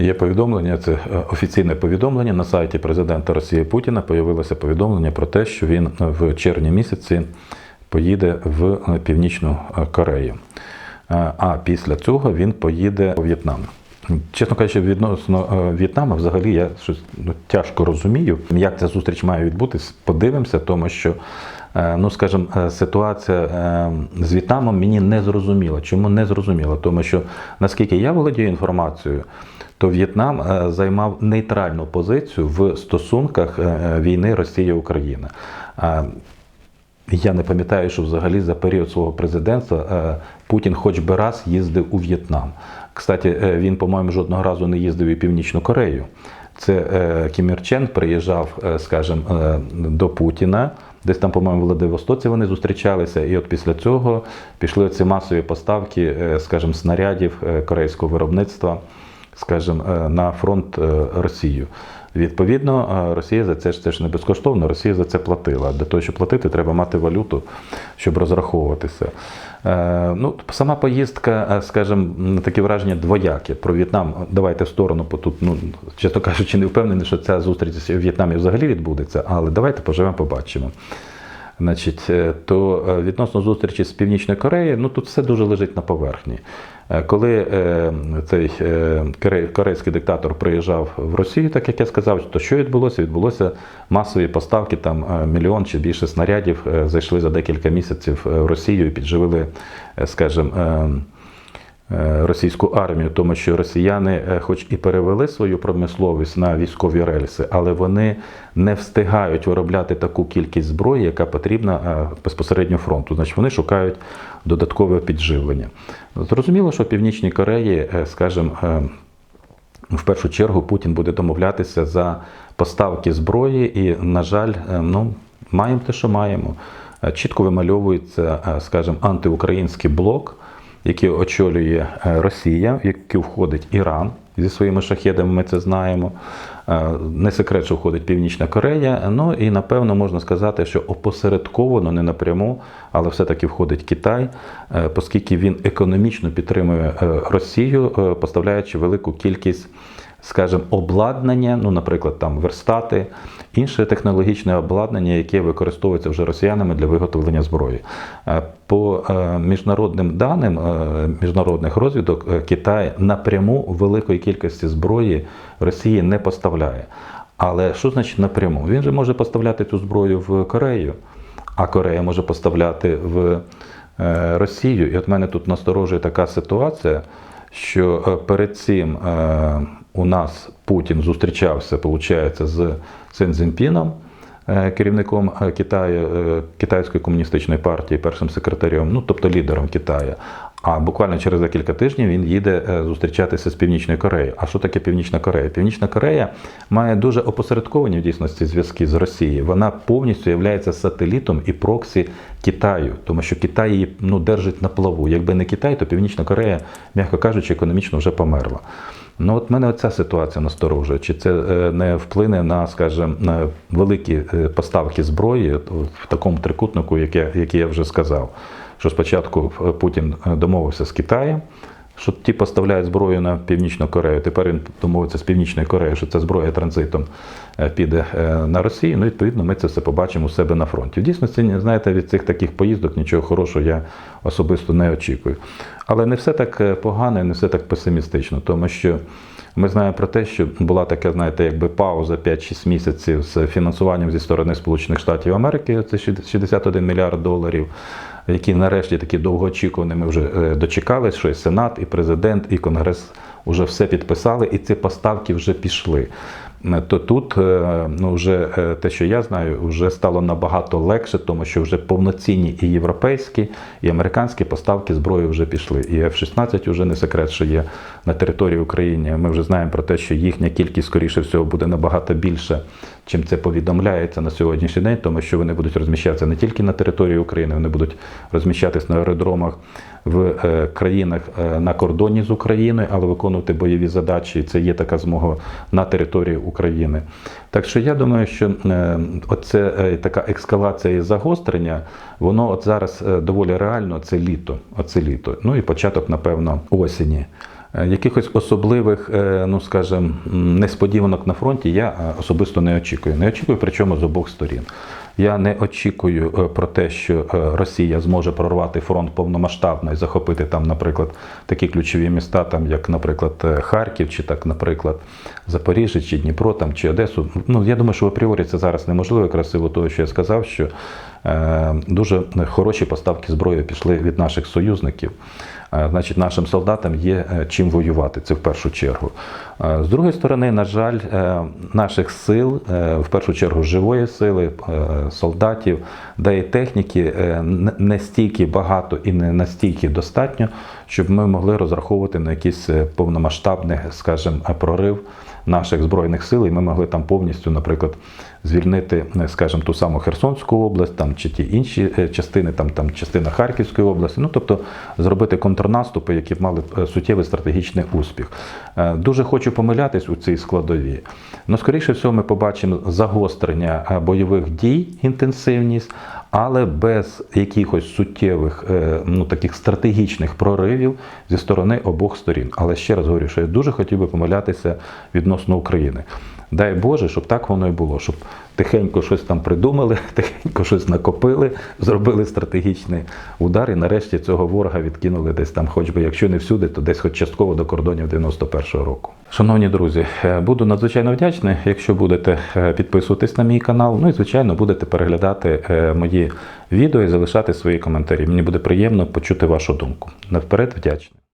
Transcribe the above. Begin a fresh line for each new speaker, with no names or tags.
Є повідомлення, це е, офіційне повідомлення на сайті президента Росії Путіна. Появилося повідомлення про те, що він в червні місяці поїде в е, Північну е, Корею. Е, А після цього він поїде у В'єтнам. Чесно кажучи, відносно е, В'єтнама, взагалі я щось ну, тяжко розумію, як ця зустріч має відбутись. Подивимося, тому що, е, ну скажімо, е, ситуація е, з В'єтнамом мені не зрозуміла. Чому не зрозуміла? Тому що наскільки я володію інформацією, то В'єтнам е, займав нейтральну позицію в стосунках е, війни Росія-Україна. Е, я не пам'ятаю, що взагалі за період свого президентства е, Путін хоч би раз їздив у В'єтнам. Кстати, е, він, по-моєму, жодного разу не їздив у Північну Корею. Це е, Кім приїжджав, е, скажімо, е, до Путіна. Десь там, по-моєму, в Владивостоці вони зустрічалися, і от після цього пішли ці масові поставки, е, скажімо, снарядів е, корейського виробництва, скажімо, е, на фронт Росію. Відповідно, е, Росія за це ж це ж не безкоштовно, Росія за це платила. Для того, щоб платити, треба мати валюту, щоб розраховуватися. Е, Ну, сама поїздка, е, скажімо, таке враження двояке. Про В'єтнам давайте в сторону, бо тут, ну, чесно кажучи, не впевнений, що ця зустріч в В'єтнамі взагалі відбудеться, але давайте поживемо, побачимо. Значить, е, то е, відносно зустрічі з Північною Кореєю, ну тут все дуже лежить на поверхні. Е, Коли цей корейський диктатор приїжджав в Росію, так як я сказав, то що відбулося? Відбулося масові поставки, там мільйон чи більше снарядів зайшли за декілька місяців в Росію і підживили, скажімо, російську армію, тому що росіяни, е, хоч і перевели свою промисловість на військові рельси, але вони не встигають виробляти таку кількість зброї, яка потрібна е, безпосередньо фронту. Значить, вони шукають додаткове підживлення. Зрозуміло, що в Північній Кореї, е, скажімо, е, в першу чергу Путін буде домовлятися за поставки зброї, і, на жаль, е, ну, маємо те, що маємо. Е, Чітко вимальовується, е, скажімо, антиукраїнський блок, який очолює е, Росія, в які входить Іран зі своїми шахедами, ми це знаємо. Е, Не секрет, що входить Північна Корея. Ну і напевно можна сказати, що опосередковано, не напряму, але все-таки входить Китай, е, оскільки він економічно підтримує Росію, поставляючи велику кількість. Скажімо, обладнання, ну, наприклад, там верстати, інше технологічне обладнання, яке використовується вже росіянами для виготовлення зброї. Е, По е, міжнародним даним е, міжнародних розвідок, Китай напряму великої кількості зброї Росії не поставляє. Але що значить напряму? Він же може поставляти цю зброю в Корею, а Корея може поставляти в Росію. І от мене тут насторожує така ситуація, що е, перед цим е, у нас Путін зустрічався, виходить, з Цзіньпіном, е, керівником Китаю, Китайської комуністичної партії, першим секретарем, ну тобто лідером Китаю. А буквально через декілька тижнів він їде е, зустрічатися з Північною Кореєю. А що таке Північна Корея? Північна Корея має дуже опосередковані в дійсності зв'язки з Росією. Вона повністю є сателітом і проксі Китаю, тому що Китай її ну, держить на плаву. Якби не Китай, то Північна Корея, м'яко кажучи, економічно вже померла. Ну от мене оця ситуація насторожує. Чи це е, не вплине на, скажімо, на великі е, поставки зброї в такому трикутнику, яке, який я вже сказав? Що спочатку е, Путін е, домовився з Китаєм, що ті поставляють зброю на Північну Корею. Тепер він домовиться з Північною Кореєю, що ця зброя транзитом е, піде на Росію. Ну, відповідно, ми це все побачимо у себе на фронті. В дійсності, знаєте, від цих таких поїздок нічого хорошого я особисто не очікую. Але не все так погано не все так песимістично, тому що ми знаємо про те, що була така, знаєте, якби пауза 5-6 місяців з фінансуванням зі сторони Сполучених Штатів Америки, це 61 мільярд доларів, які нарешті такі довгоочікувані ми вже дочекали, що і Сенат, і президент, і Конгрес вже все підписали, і ці поставки вже пішли. Е, То тут е, ну, вже е, те, що я знаю, вже стало набагато легше, тому що вже повноцінні і європейські, і американські поставки зброї вже пішли. І F-16 вже не секрет, що є на території України. Ми вже знаємо про те, що їхня кількість, скоріше всього, буде набагато більше, чим це повідомляється на сьогоднішній день, тому що вони будуть розміщатися не тільки на території України, вони будуть розміщатись на аеродромах в країнах на кордоні з Україною, але виконувати бойові задачі. Це є така змога на території України. Так що я думаю, що е, оце е, така ескалація і загострення, воно от зараз е, доволі реально. Це літо. Оце літо. Ну і початок, напевно, осені. Якихось особливих, ну скажем, несподіванок на фронті я особисто не очікую. Не очікую, причому з обох сторін. Я не очікую е, про те, що е, Росія зможе прорвати фронт повномасштабно і захопити там, наприклад, такі ключові міста, там як, наприклад, е, Харків, чи так, наприклад, Запоріжжя, чи Дніпро, там чи Одесу. Ну я думаю, що в апріорі це зараз неможливо, якраз силу того, що я сказав, що е, дуже хороші поставки зброї пішли від наших союзників. Значить, нашим солдатам є чим воювати, це в першу чергу. З другої сторони, на жаль, наших сил, в першу чергу живої сили, солдатів, да і техніки е, не стільки багато і не настільки достатньо, щоб ми могли розраховувати на якийсь е, повномасштабний, скажімо, прорив наших збройних сил, і ми могли там повністю, наприклад, звільнити, е, скажімо, ту саму Херсонську область, там чи ті інші е, частини, там, там частина Харківської області. Ну тобто зробити контрнаступи, які б мали е, суттєвий стратегічний успіх. Дуже хочу помилятись у цій складові. Ну, скоріше всього, ми побачимо загострення бойових дій, інтенсивність, але без якихось суттєвих, ну таких стратегічних проривів зі сторони обох сторін. Але ще раз говорю, що я дуже хотів би помилятися відносно України. Дай Боже, щоб так воно і було, щоб тихенько щось там придумали, тихенько щось накопили, зробили стратегічний удар і нарешті цього ворога відкинули десь там, хоч би, якщо не всюди, то десь хоч частково до кордонів 91-го року. Шановні друзі, е, буду надзвичайно вдячний, якщо будете е, підписуватись на мій канал. Ну і звичайно будете переглядати е, мої відео і залишати свої коментарі. Мені буде приємно почути вашу думку. Наперед вдячний.